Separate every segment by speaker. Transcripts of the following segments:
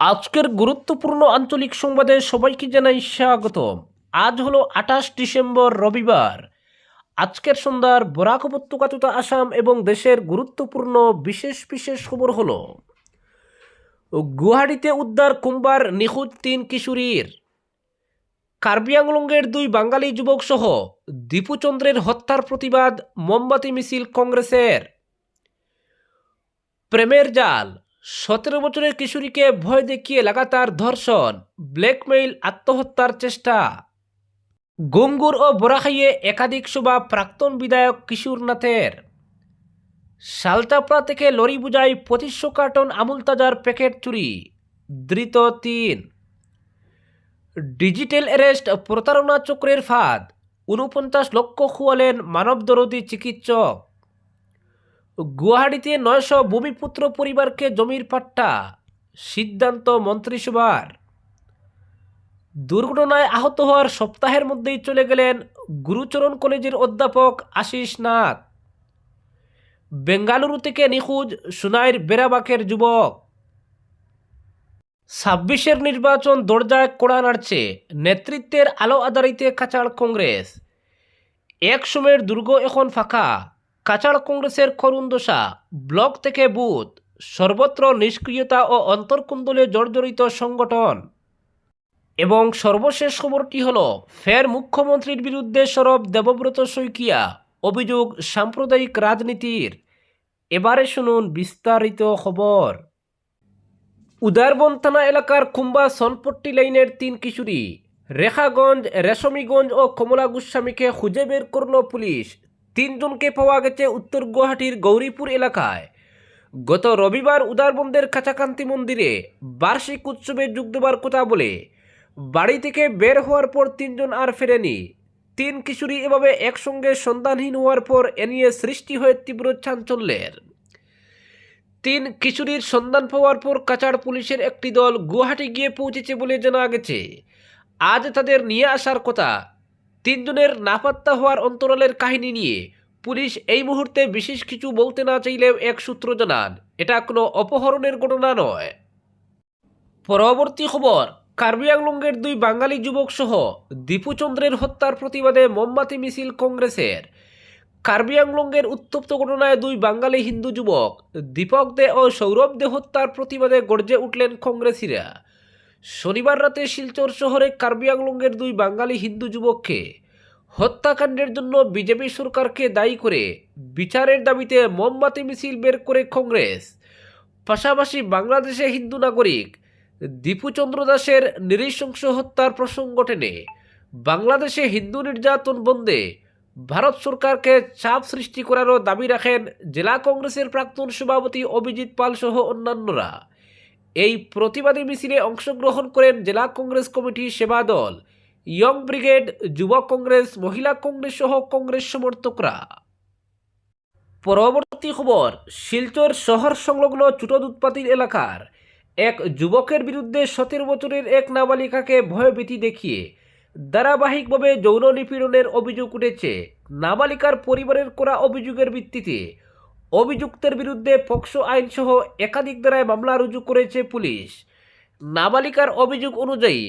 Speaker 1: আজকের গুরুত্বপূর্ণ আঞ্চলিক সংবাদে সবাইকে জানাই স্বাগতম। আজ হলো আঠাশ ডিসেম্বর, রবিবার। আজকের সন্ধ্যার বরাক উপত্যকা তথা আসাম এবং দেশের গুরুত্বপূর্ণ বিশেষ বিশেষ খবর হলো, গুয়াহাটিতে উদ্ধার কুম্বার নিখোঁজ তিন কিশোরীর। কার্বি দুই বাঙালি যুবক সহ দীপুচন্দ্রের হত্যার প্রতিবাদ, মোমবাতি মিছিল কংগ্রেসের। প্রেমের জাল সতেরো বছরের কিশোরীকে ভয় দেখিয়ে লাগাতার ধর্ষণ, ব্ল্যাকমেইল, আত্মহত্যার চেষ্টা। গঙ্গুর ও বরাখাইয়ে একাধিক সভা প্রাক্তন বিধায়ক কিশোরনাথের। শালচাপড়া থেকে লরি বুঝাই পঁচিশশো কার্টন আমুল তাজার প্যাকেট চুরি, ধৃত তিন। ডিজিটাল অ্যারেস্ট, প্রতারণা চক্রের ফাঁদ উনপঞ্চাশ লক্ষ খুয়ালেন মানবদরদী চিকিৎসক। গুয়াহাটিতে নয়শো ভূমিপুত্র পরিবারকে জমির পাট্টা। সিদ্ধান্ত মন্ত্রিসভার দুর্ঘটনায় আহত হওয়ার সপ্তাহের মধ্যেই চলে গেলেন গুরুচরণ কলেজের অধ্যাপক আশিস নাথ। বেঙ্গালুরু থেকে নিখোঁজ সুনাইর বেরাবাকের যুবক। ছাব্বিশের নির্বাচন দরজায় কোড়া নাড়ছে, নেতৃত্বের আলো আদারিতে কাচাড় কংগ্রেস। এক সময়ের দুর্গ এখন ফাঁকা। কাচাড় কংগ্রেসের করুণ দশা, ব্লক থেকে বুথ, সর্বত্র নিষ্ক্রিয়তা ও অন্তর্কুন্দলে জর্জরিত সংগঠন। এবং সর্বশেষ খবরটি হল, ফের মুখ্যমন্ত্রীর বিরুদ্ধে সরব দেবব্রত শইকিয়া, অভিযোগ সাম্প্রদায়িক রাজনীতির। এবারে শুনুন বিস্তারিত খবর। উদারবন থানা এলাকার কুম্বা সনপট্টি লাইনের তিন কিশোরী, রেখাগঞ্জ, রেশমীগঞ্জ ও কমলা গোস্বামীকে খুঁজে বের করল পুলিশ। তিনজনকে পাওয়া গেছে উত্তর গুয়াহাটির গৌরীপুর এলাকায়। গত রবিবার উদারবন্দের কাছাকান্তি মন্দিরে বার্ষিক উৎসবে যোগ দেবার কথা বলে বাড়ি থেকে বের হওয়ার পর তিনজন আর ফেরেনি। তিন কিশোরী এভাবে একসঙ্গে সন্ধানহীন হওয়ার পর এ নিয়ে সৃষ্টি হয়ে তীব্র চাঞ্চল্যের। তিন কিশোরীর সন্ধান পাওয়ার পর কাছাড় পুলিশের একটি দল গুয়াহাটি গিয়ে পৌঁছেছে বলে জানা গেছে। আজ তাদের নিয়ে আসার কথা তিনজনের নাপাত্তা হওয়ার অন্তরালের কাহিনী নিয়ে পুলিশ এই মুহূর্তে বিশেষ কিছু বলতে না চাইলেও এক সূত্র জানান, এটা কোনো অপহরণের ঘটনা নয়। পরবর্তী খবর, কার্বি আংলংয়ের দুই বাঙালি যুবক সহ দীপুচন্দ্রের হত্যার প্রতিবাদে মোমবাতি মিছিল কংগ্রেসের। কার্বি আংলংয়ের উত্তপ্ত ঘটনায় দুই বাঙালি হিন্দু যুবক দীপক দে ও সৌরভ দে হত্যার প্রতিবাদে গর্জে উঠলেন কংগ্রেসীরা। শনিবার রাতে শিলচর শহরে কার্বি আংলংয়ের দুই বাঙালি হিন্দু যুবককে হত্যাকাণ্ডের জন্য বিজেপি সরকারকে দায়ী করে বিচারের দাবিতে মোমবাতি, মিছিল বের করে কংগ্রেস। পাশাপাশি বাংলাদেশে হিন্দু নাগরিক দীপুচন্দ্র দাসের নৃশংস হত্যার প্রসঙ্গ টেনে বাংলাদেশে হিন্দু নির্যাতন বন্ধে ভারত সরকারকে চাপ সৃষ্টি করারও দাবি রাখেন জেলা কংগ্রেসের প্রাক্তন সভাপতি অভিজিৎ পাল সহ অন্যান্যরা। এই প্রতিবাদী মিছিলে অংশগ্রহণ করেন জেলা কংগ্রেস কমিটি সেবা দল, ইয়ং ব্রিগেড, যুব কংগ্রেস, মহিলা কংগ্রেস সহ কংগ্রেস সমর্থকরা। পরবর্তী খবর, শিলচর শহর সংলগ্ন চুটদ উৎপাতির এলাকার এক যুবকের বিরুদ্ধে সতেরো বছরের এক নাবালিকাকে ভয়ভীতি দেখিয়ে ধারাবাহিকভাবে যৌন নিপীড়নের অভিযোগ উঠেছে। নাবালিকার পরিবারের করা অভিযোগের ভিত্তিতে অভিযুক্তের বিরুদ্ধে পক্সো আইনসহ একাধিক ধারায় মামলা রুজু করেছে পুলিশ। নাবালিকার অভিযোগ অনুযায়ী,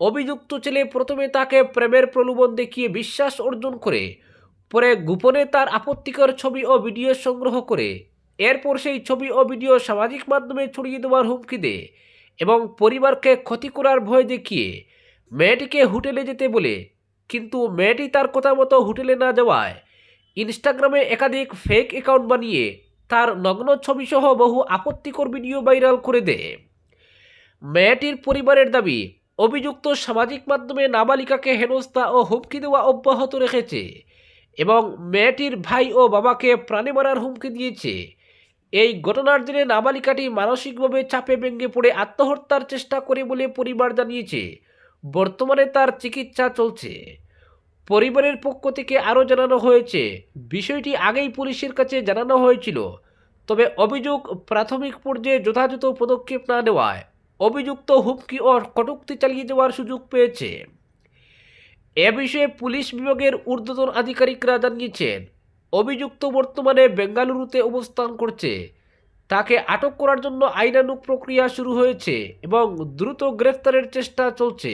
Speaker 1: অভিযুক্ত ছেলে প্রথমে তাকে প্রেমের প্রলোভন দেখিয়ে বিশ্বাস অর্জন করে, পরে গোপনে তার আপত্তিকর ছবি ও ভিডিও সংগ্রহ করে, এরপর সেই ছবি ও ভিডিও সামাজিক মাধ্যমে ছড়িয়ে দেওয়ার হুমকি দেয় এবং পরিবারকে ক্ষতি করার ভয় দেখিয়ে, মেয়েটিকে হোটেলে যেতে বলে, কিন্তু মেয়েটি তার কথা মতো হোটেলে না যাওয়ায় ইনস্টাগ্রামে একাধিক ফেক অ্যাকাউন্ট বানিয়ে তার নগ্ন ছবিসহ বহু আপত্তিকর ভিডিও ভাইরাল করে দেয়। মেয়েটির পরিবারের দাবি, অভিযুক্ত সামাজিক মাধ্যমে নাবালিকাকে হেনস্থা ও হুমকি দেওয়া অব্যাহত রেখেছে এবং মেয়েটির ভাই ও বাবাকে প্রাণে মারার হুমকি দিয়েছে। এই ঘটনার দিনে নাবালিকাটি মানসিকভাবে চাপে ভেঙে পড়ে আত্মহত্যার চেষ্টা করে বলে পরিবার জানিয়েছে। বর্তমানে তার চিকিৎসা চলছে। পরিবারের পক্ষ থেকে আরও জানানো হয়েছে, বিষয়টি আগেই পুলিশের কাছে জানানো হয়েছিল। তবে অভিযোগ প্রাথমিক পর্যায়ে যথাযথ পদক্ষেপ না নেওয়ায় অভিযুক্ত হুমকি ও কটুক্তি চালিয়ে যাওয়ার সুযোগ পেয়েছে। এ বিষয়ে পুলিশ বিভাগের ঊর্ধ্বতন আধিকারিকরা জানিয়েছেন, অভিযুক্ত বর্তমানে বেঙ্গালুরুতে অবস্থান করছে। তাকে আটক করার জন্য আইনানুগ প্রক্রিয়া শুরু হয়েছে এবং দ্রুত গ্রেফতারের চেষ্টা চলছে।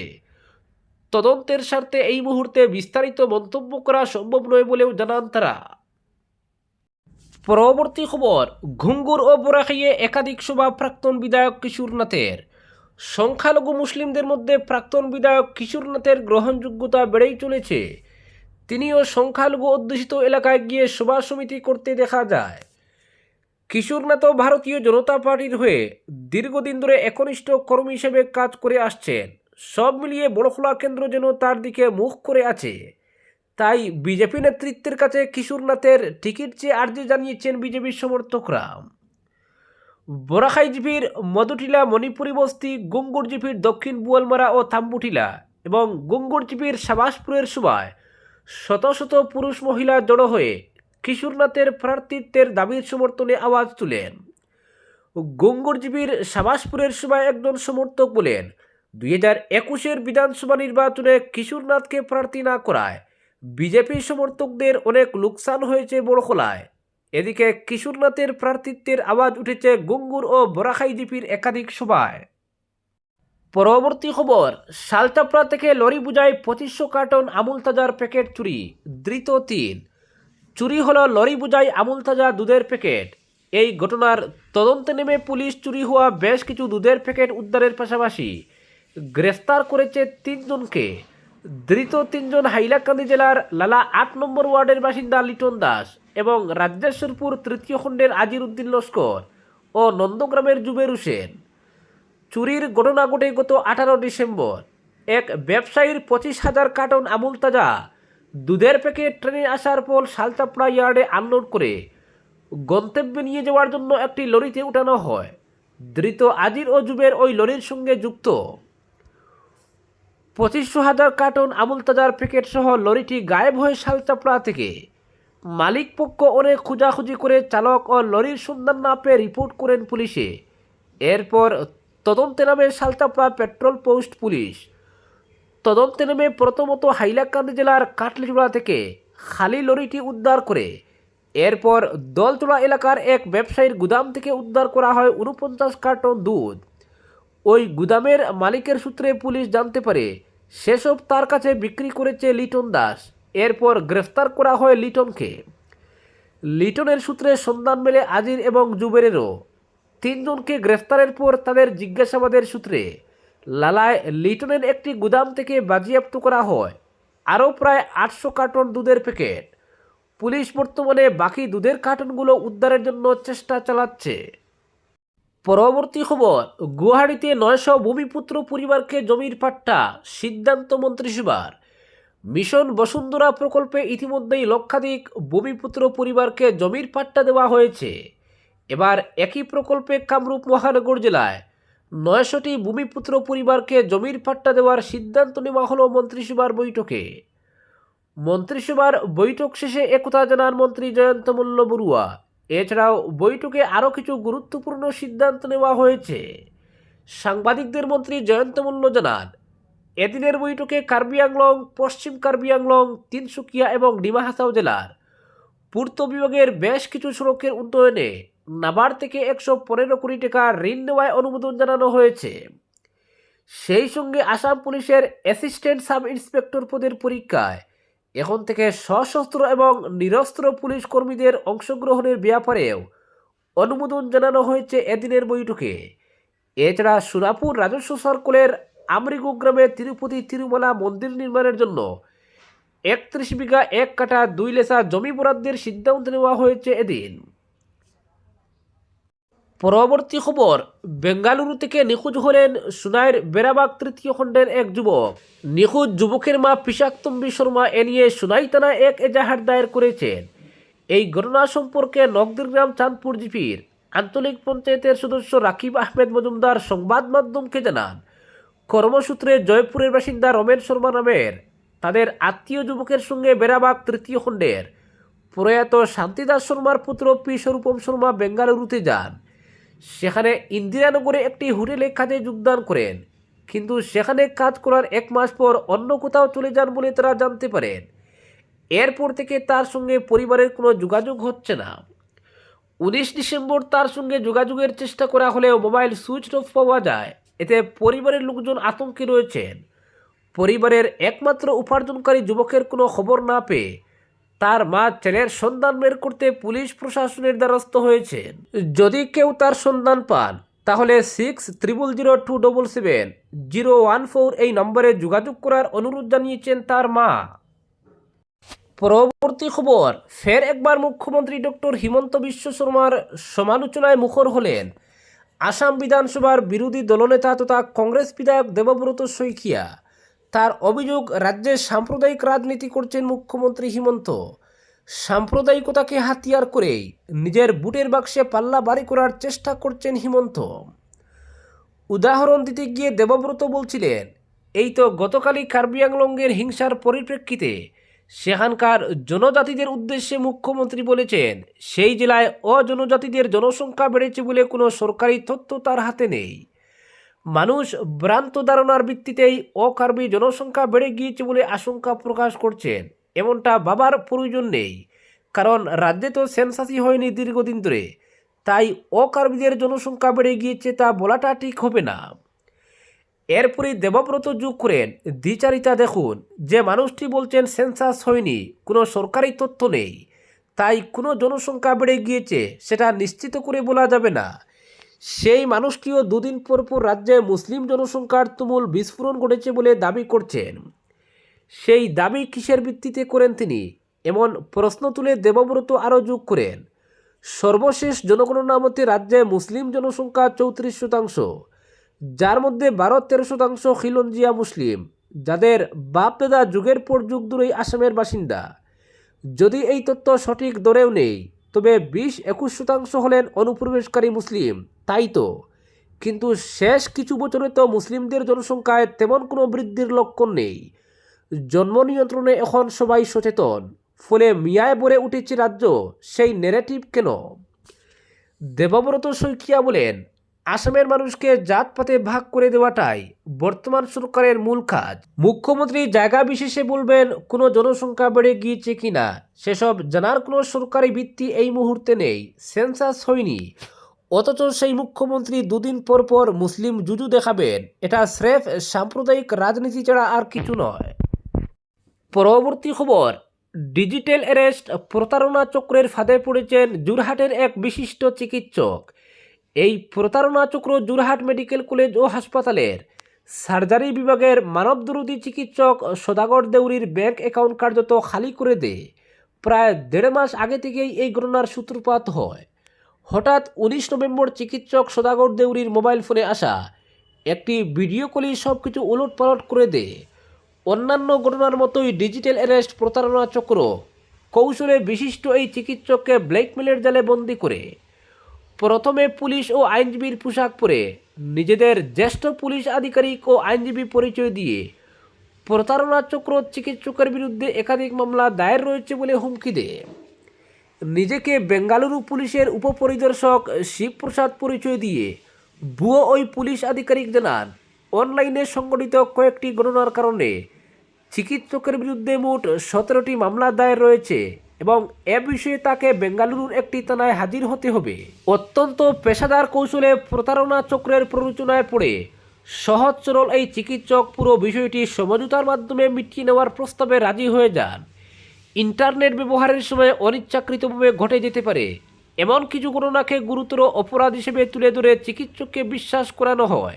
Speaker 1: তদন্তের স্বার্থে এই মুহূর্তে বিস্তারিত মন্তব্য করা সম্ভব নয় বলেও জানান তারা। পরবর্তী খবর, ঘুঙ্গুর ও বোরাখাইয়ে একাধিক সভা প্রাক্তন বিধায়ক কিশোরনাথের সংখ্যালঘু মুসলিমদের মধ্যে প্রাক্তন বিধায়ক কিশোরনাথের গ্রহণযোগ্যতা বেড়েই চলেছে। তিনিও সংখ্যালঘু অধ্যুষিত এলাকায় গিয়ে সভা সমিতি করতে দেখা যায়। কিশোরনাথও ভারতীয় জনতা পার্টির হয়ে দীর্ঘদিন ধরে একনিষ্ঠ কর্মী হিসেবে কাজ করে আসছেন। সব মিলিয়ে বড়খোলা কেন্দ্র যেন তার দিকে মুখ করে আছে। তাই বিজেপি নেতৃত্বের কাছে কিশোরনাথের টিকিট চেয়ে আর্জি জানিয়েছেন বিজেপির সমর্থকরা। বোরাখাই জিপির মধুটিলা মণিপুরী বস্তি, গুঙ্গুর জিপির দক্ষিণ বুয়ালমারা ও থাম্বুটিলা এবং গুঙ্গুর জিপির সাবাসপুরের সভায় শত শত পুরুষ মহিলা জড়ো হয়ে কিশোরনাথের প্রার্থিত্বের দাবির সমর্থনে আওয়াজ তুলেন। গঙ্গুরজীবীর সাবাসপুরের সভায় একজন সমর্থক বলেন দুই হাজার একুশের বিধানসভা নির্বাচনে কিশোরনাথকে প্রার্থী না করায় বিজেপি সমর্থকদের অনেক লোকসান হয়েছে বড়খোলায়। এদিকে কিশোরনাথের প্রার্থিত্বের আওয়াজ উঠেছে গঙ্গুর ও বরাখাই জিপির একাধিক সভায়। পরবর্তী খবর, শালচাপড়া থেকে লরি বুঝায় পঁচিশশো কার্টন আমুল তাজার প্যাকেট চুরি, ধৃত তিন। চুরি হলো লরি বুঝাই আমুল তাজা দুধের প্যাকেট। এই ঘটনার তদন্তে নেমে পুলিশ চুরি হওয়া বেশ কিছু দুধের প্যাকেট উদ্ধারের পাশাপাশি গ্রেফতার করেছে তিনজনকে। ধৃত তিনজন হাইলাকান্দি জেলার লালা আট নম্বর ওয়ার্ডের বাসিন্দা লিটন দাস এবং রাজ্যেশ্বরপুর তৃতীয় খণ্ডের আজির উদ্দিন লস্কর ও নন্দগ্রামের জুবের হোসেন। চুরির ঘটনা ঘটে গত আঠারো ডিসেম্বর। এক ব্যবসায়ীর পঁচিশ হাজার কার্টন আমুল তাজা দুধের প্যাকেট ট্রেনে আসার পর শালচাপড়া ইয়ার্ডে আনলোড করে গন্তব্যে নিয়ে যাওয়ার জন্য একটি লরিতে উঠানো হয়। ধৃত আজির ও জুবের ওই লরির সঙ্গে যুক্ত। পঁচিশশো হাজার কার্টন আমুল তাজার প্যাকেট সহ লরিটি গায়েব হয়ে শালচাপড়া থেকে। মালিক পক্ষ অনেক খোঁজাখুঁজি করে চালক ও লরির সন্ধান না পেয়ে রিপোর্ট করেন পুলিশে। এরপর তদন্তে নামে শালচাপড়া পেট্রোল পোস্ট পুলিশ। তদন্তে নেমে প্রথমত হাইলাকান্দি জেলার কাটলিচুড়া থেকে খালি লরিটি উদ্ধার করে। এরপর দলচড়া এলাকার এক ব্যবসায়ীর গুদাম থেকে উদ্ধার করা হয় উনপঞ্চাশ কার্টন দুধ। ওই গুদামের মালিকের সূত্রে পুলিশ জানতে পারে, সেসব তার কাছে বিক্রি করেছে লিটন দাস। এরপর গ্রেফতার করা হয় লিটনকে। লিটনের সূত্রে সন্ধান মেলে আজির এবং জুবেরেরও। তিনজনকে গ্রেফতারের পর তাদের জিজ্ঞাসাবাদের সূত্রে লালায় লিটনের একটি গুদাম থেকে বাজেয়াপ্ত করা হয়। আরও প্রায় আটশো কার্টন দুধের প্যাকেট। পুলিশ বর্তমানে বাকি দুধের কার্টনগুলো উদ্ধারের জন্য চেষ্টা চালাচ্ছে। পরবর্তী খবর, গুয়াহাটিতে নয়শো ভূমিপুত্র পরিবারকে জমির পাট্টা, সিদ্ধান্ত মন্ত্রিসভার মিশন বসুন্ধরা প্রকল্পে ইতিমধ্যেই লক্ষাধিক ভূমিপুত্র পরিবারকে জমির পাট্টা দেওয়া হয়েছে। এবার একই প্রকল্পে কামরূপ মহানগর জেলায় নয়শোটি ভূমিপুত্র পরিবারকে জমির পাট্টা দেওয়ার সিদ্ধান্ত নেওয়া হলো মন্ত্রিসভার বৈঠকে। মন্ত্রিসভার বৈঠক শেষে একথা জানান মন্ত্রী জয়ন্ত মল্ল বড়ুয়া। এছাড়াও বৈঠকে আরও কিছু গুরুত্বপূর্ণ সিদ্ধান্ত নেওয়া হয়েছে। সাংবাদিকদের মন্ত্রী জয়ন্ত মল্ল জানান, এদিনের বৈঠকে কার্বি আংলং, পশ্চিম কার্বি আংলং, তিনসুকিয়া এবং ডিমা হাসাও জেলার পূর্ত বিভাগের বেশ কিছু সড়কের উন্নয়নে নাবার্ড থেকে একশো পনেরো কোটি টাকা ঋণ নেওয়ায় অনুমোদন জানানো হয়েছে। সেই সঙ্গে আসাম পুলিশের অ্যাসিস্ট্যান্ট সাব ইন্সপেক্টর পদের পরীক্ষায় এখন থেকে সশস্ত্র এবং নিরস্ত্র পুলিশ কর্মীদের অংশগ্রহণের ব্যাপারেও অনুমোদন জানানো হয়েছে এদিনের বৈঠকে। এছাড়া সুরাপুর রাজস্ব সার্কলের আমরিগু গ্রামে তিরুপতি তিরুমালা মন্দির নির্মাণের জন্য একত্রিশ বিঘা এক কাটা দুই লেসা জমি বরাদ্দের সিদ্ধান্ত নেওয়া হয়েছে এদিন। পরবর্তী খবর, বেঙ্গালুরু থেকে নিখোঁজ হলেন সুনাইয়ের বেরাবাগ তৃতীয় খণ্ডের এক যুবক। নিখোঁজ যুবকের মা পিসাক্তম্বী শর্মা এ নিয়ে সুনাই থানায় এক এজাহার দায়ের করেছেন। এই ঘটনা সম্পর্কে নকদিরগ্রাম চাঁদপুর জিপির আঞ্চলিক পঞ্চায়েতের সদস্য রাকিব আহমেদ মজুমদার সংবাদ মাধ্যমকে জানান, কর্মসূত্রে জয়পুরের বাসিন্দা রমেন শর্মা নামের তাদের আত্মীয় যুবকের সঙ্গে বেরাবাগ তৃতীয় খণ্ডের প্রয়াত শান্তিদাস শর্মার পুত্র পি স্বরূপম শর্মা বেঙ্গালুরুতে যান। সেখানে ইন্দিরানগরে একটি হোটেলে কাজে যোগদান করেন। কিন্তু সেখানে কাজ করার এক মাস পর অন্য কোথাও চলে যান বলে তারা জানতে পারেন। এরপর থেকে তার সঙ্গে পরিবারের কোনো যোগাযোগ হচ্ছে না। উনিশ ডিসেম্বর তার সঙ্গে যোগাযোগের চেষ্টা করা হলেও মোবাইল সুইচ অফ পাওয়া যায়। এতে পরিবারের লোকজন আতঙ্কে রয়েছেন। পরিবারের একমাত্র উপার্জনকারী যুবকের কোনো খবর না পেয়ে তার মা ছেলের সন্ধান বের করতে পুলিশ প্রশাসনের দ্বারস্থ হয়েছেন। যদি কেউ তার সন্ধান পান, তাহলে six triple zero two double seven zero one four এই নম্বরে যোগাযোগ করার অনুরোধ জানিয়েছেন তার মা। পরবর্তী খবর, ফের একবার মুখ্যমন্ত্রী ডক্টর হিমন্ত বিশ্ব শর্মার সমালোচনায় মুখর হলেন। আসাম বিধানসভার বিরোধী দলনেতা তথা কংগ্রেস বিধায়ক দেবব্রত শইকিয়া। তার অভিযোগ রাজ্যে সাম্প্রদায়িক রাজনীতি করছেন মুখ্যমন্ত্রী হিমন্ত। সাম্প্রদায়িকতাকে হাতিয়ার করেই নিজের বুটের বাক্সে পাল্লা বাড়ি করার চেষ্টা করছেন হিমন্ত। উদাহরণ দিতে গিয়ে দেবব্রত বলছিলেন, এই তো গতকালই কার্বি আংলংয়ের হিংসার পরিপ্রেক্ষিতে সেখানকার জনজাতিদের উদ্দেশ্যে মুখ্যমন্ত্রী বলেছেন, সেই জেলায় অজনজাতিদের জনসংখ্যা বেড়েছে বলে কোনো সরকারি তথ্য তার হাতে নেই। মানুষ ভ্রান্ত ধারণার ভিত্তিতেই অকার্বী জনসংখ্যা বেড়ে গিয়েছে বলে আশঙ্কা প্রকাশ করছেন। এমনটা ভাবার প্রয়োজন নেই, কারণ রাজ্যে তো সেন্সাসই হয়নি দীর্ঘদিন ধরে। তাই অকার্বীদের জনসংখ্যা বেড়ে গিয়েছে তা বলাটা ঠিক হবে না। এরপরে দেবব্রত যোগ করেন। দ্বিচারিতা দেখুন, যে মানুষটি বলছেন সেন্সাস হয়নি, কোনো সরকারি তথ্য নেই। তাই কোনো জনসংখ্যা বেড়ে গিয়েছে, সেটা নিশ্চিত করে বলা যাবে না। সেই মানুষটিও দুদিন পর পর রাজ্যে মুসলিম জনসংখ্যার তুমুল বিস্ফোরণ ঘটেছে বলে দাবি করছেন। সেই দাবি কিসের ভিত্তিতে করেন তিনি? এমন প্রশ্ন তুলে দেবব্রত আরও যোগ করেন। সর্বশেষ জনগণনা মতে রাজ্যে মুসলিম জনসংখ্যা চৌত্রিশ শতাংশ, যার মধ্যে বারো তেরো শতাংশ খিলঞ্জিয়া মুসলিম, যাদের বাপ দাদা যুগের পর যুগ দূরেই আসামের বাসিন্দা। যদি এই তথ্য সঠিক দরেও নেই, তবে বিশ একুশ শতাংশ হলেন অনুপ্রবেশকারী মুসলিম। তাই তো। কিন্তু শেষ কিছু বছরে তো মুসলিমদের জনসংখ্যায় তেমন কোনো বৃদ্ধির লক্ষণ নেই। জন্ম নিয়ন্ত্রণে এখন সবাই সচেতন, ফলে মিয়ায় ভরে উঠেছে রাজ্য, সেই নেরেটিভ কেন? দেবব্রত শইকিয়া বলেন, আসামের মানুষকে জাতপাতে ভাগ করে দেওয়াটাই বর্তমান সরকারের মূল কাজ। মুখ্যমন্ত্রী জায়গা বিশেষে বলবেন, কোনো জনসংখ্যা বেড়ে গিয়েছে কিনা, সেসব জানার কোনো সরকারি ভিত্তি এই মুহূর্তে নেই সেন্সাস হয়নি। অথচ সেই মুখ্যমন্ত্রী দুদিন পর পর মুসলিম জুজু দেখাবেন। এটা স্রেফ সাম্প্রদায়িক রাজনীতি ছাড়া আর কিছু নয়। পরবর্তী খবর, ডিজিটাল অ্যারেস্ট প্রতারণা চক্রের ফাঁদে পড়েছেন জুরহাটের এক বিশিষ্ট চিকিৎসক। এই প্রতারণা চক্র জুরহাট মেডিকেল কলেজ ও হাসপাতালের। সার্জারি বিভাগের মানবদরুদী চিকিৎসক সদাগর দেউরির ব্যাংক অ্যাকাউন্ট কার্যত খালি করে দেয়। প্রায় দেড় মাস আগে থেকেই এই ঘটনার সূত্রপাত হয়। হঠাৎ উনিশ নভেম্বর চিকিৎসক সদাগর দেউরির মোবাইল ফোনে আসা। একটি ভিডিও কলই সব কিছু উলট পালট করে দেয় অন্যান্য ঘটনার মতোই ডিজিটাল অ্যারেস্ট প্রতারণা চক্র। কৌশলে বিশিষ্ট এই চিকিৎসককে ব্ল্যাকমেলের জালে বন্দি করে। প্রথমে পুলিশ ও আইনজীবীর পোশাক পরে, নিজেদের জ্যেষ্ঠ পুলিশ আধিকারিক ও আইনজীবী পরিচয় দিয়ে। প্রতারণা চক্র চিকিৎসকের বিরুদ্ধে একাধিক মামলা দায়ের রয়েছে বলে হুমকি দেয় নিজেকে বেঙ্গালুরু পুলিশের উপপরিদর্শক শিবপ্রসাদ পরিচয় দিয়ে ভুয়ো ওই পুলিশ আধিকারিক জানান, অনলাইনে সংগঠিত কয়েকটি গণনার কারণে চিকিৎসকের বিরুদ্ধে মোট সতেরোটি মামলা দায়ের রয়েছে এবং এ বিষয়ে তাকে বেঙ্গালুরুর একটি থানায় হাজির হতে হবে। অত্যন্ত পেশাদার কৌশলে প্রতারণা চক্রের প্ররোচনায় পড়ে সহজ সরল এই চিকিৎসক পুরো বিষয়টি সমঝোতার মাধ্যমে মিটিয়ে নেওয়ার প্রস্তাবে রাজি হয়ে যান। ইন্টারনেট ব্যবহারের সময় অনিচ্ছাকৃতভাবে ঘটে যেতে পারে। এমন কিছু ঘটনাকে গুরুতর অপরাধ হিসেবে তুলে ধরে চিকিৎসককে বিশ্বাস করানো হয়।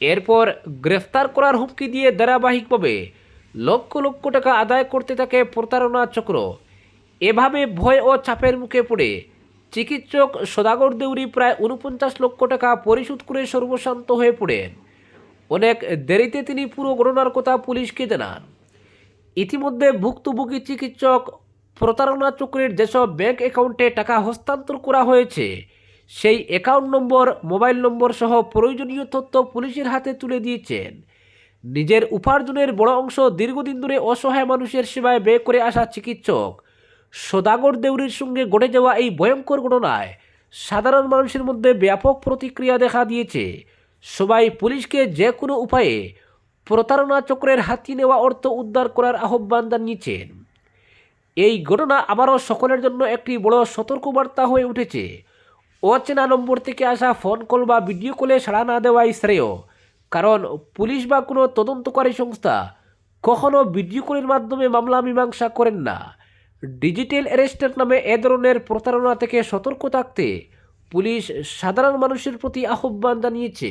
Speaker 1: এরপর গ্রেফতার করার হুমকি দিয়ে ধারাবাহিকভাবে লক্ষ লক্ষ টাকা আদায় করতে থাকে প্রতারণা চক্র। এভাবে ভয় ও চাপের মুখে পড়ে চিকিৎসক সদাগর দেউরি প্রায় উনপঞ্চাশ লক্ষ টাকা পরিশোধ করে সর্বশান্ত হয়ে পড়েন। অনেক দেরিতে তিনি পুরো ঘটনার কথা পুলিশকে জানান। ইতিমধ্যে ভুক্তভোগী চিকিৎসক প্রতারণা চক্রের যেসব ব্যাংক অ্যাকাউন্টে টাকা হস্তান্তর করা হয়েছে, সেই অ্যাকাউন্ট নম্বর, মোবাইল নম্বর সহ প্রয়োজনীয় তথ্য পুলিশের হাতে তুলে দিয়েছেন। নিজের উপার্জনের বড় অংশ দীর্ঘদিন ধরে অসহায় মানুষের সেবায় ব্যয় করে আসা চিকিৎসক। সদাগর দেউরির সঙ্গে ঘটে যাওয়া এই ভয়ঙ্কর ঘটনায় সাধারণ মানুষের মধ্যে ব্যাপক প্রতিক্রিয়া দেখা দিয়েছে। সবাই পুলিশকে যে কোনো উপায়ে প্রতারণা চক্রের হাতি নেওয়া অর্থ উদ্ধার করার আহ্বান জানিয়েছেন এই ঘটনা আবারও সকলের জন্য একটি বড় সতর্কবার্তা হয়ে উঠেছে। অচেনা নম্বর থেকে আসা ফোন কল বা ভিডিও কলে সাড়া না দেওয়াই শ্রেয়। কারণ পুলিশ বা কোনো তদন্তকারী সংস্থা কখনও ভিডিও কলের মাধ্যমে মামলা মীমাংসা করেন না। ডিজিটাল অ্যারেস্টের নামে এ ধরনের প্রতারণা থেকে সতর্ক থাকতে পুলিশ সাধারণ মানুষের প্রতি আহ্বান জানিয়েছে।